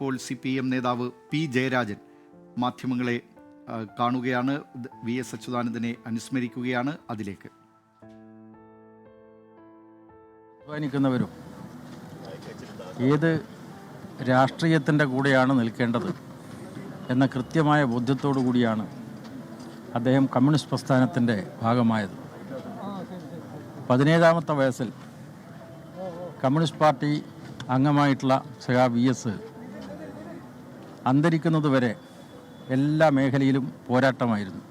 ഇപ്പോൾ C P M നേതാവ് P Jayarajan മാധ്യമങ്ങളെ കാണുകയാണ്. വി എസ് അച്യുതാനന്ദനെ അനുസ്മരിക്കുകയാണ് അതിലേക്ക്. അധ്വാനിക്കുന്നവരും ഏത് രാഷ്ട്രീയത്തിന്റെ കൂടെയാണ് നിൽക്കേണ്ടത് എന്ന കൃത്യമായ ബോധ്യത്തോടു കൂടിയാണ് അദ്ദേഹം കമ്മ്യൂണിസ്റ്റ് പ്രസ്ഥാനത്തിന്റെ ഭാഗമായത്. പതിനേഴാമത്തെ വയസ്സിൽ കമ്മ്യൂണിസ്റ്റ് പാർട്ടി അംഗമായിട്ടുള്ള സഖാ വി എസ് അന്തരിക്കുന്നതുവരെ എല്ലാ മേഖലയിലും പോരാട്ടമായിരുന്നു.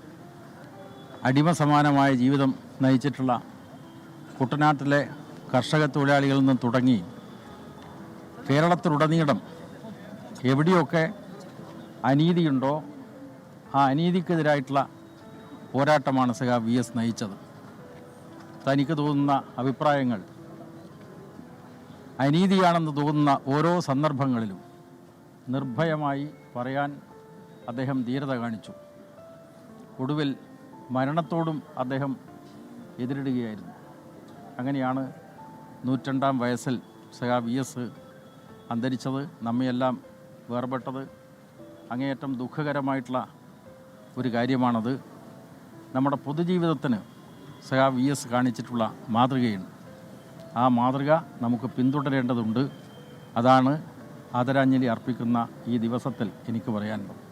അടിമ സമാനമായ ജീവിതം നയിച്ചിട്ടുള്ള കുട്ടനാട്ടിലെ കർഷക തൊഴിലാളികളിൽ നിന്ന് തുടങ്ങി കേരളത്തിലുടനീളം എവിടെയൊക്കെ അനീതിയുണ്ടോ ആ അനീതിക്കെതിരായിട്ടുള്ള പോരാട്ടമാണ് സഖാ വി എസ് നയിച്ചത്. തനിക്ക് തോന്നുന്ന അഭിപ്രായങ്ങൾ അനീതിയാണെന്ന് തോന്നുന്ന ഓരോ സന്ദർഭങ്ങളിലും നിർഭയമായി പറയാൻ അദ്ദേഹം ധീരത കാണിച്ചു. ഒടുവിൽ മരണത്തോടും അദ്ദേഹം എതിരിടുകയായിരുന്നു. അങ്ങനെയാണ് നൂറ്റണ്ടാം വയസ്സിൽ സഹാ വി എസ് അന്തരിച്ചത് നമ്മയെല്ലാം വേർപെട്ടത്. അങ്ങേയറ്റം ദുഃഖകരമായിട്ടുള്ള ഒരു കാര്യമാണത്. നമ്മുടെ പൊതുജീവിതത്തിന് സഹാ വി എസ് കാണിച്ചിട്ടുള്ള മാതൃകയുണ്ട്. ആ മാതൃക നമുക്ക് പിന്തുടരേണ്ടതുണ്ട്. അതാണ് ആദരാഞ്ജലി അർപ്പിക്കുന്ന ഈ ദിവസത്തിൽ എനിക്ക് പറയാനുള്ളത്.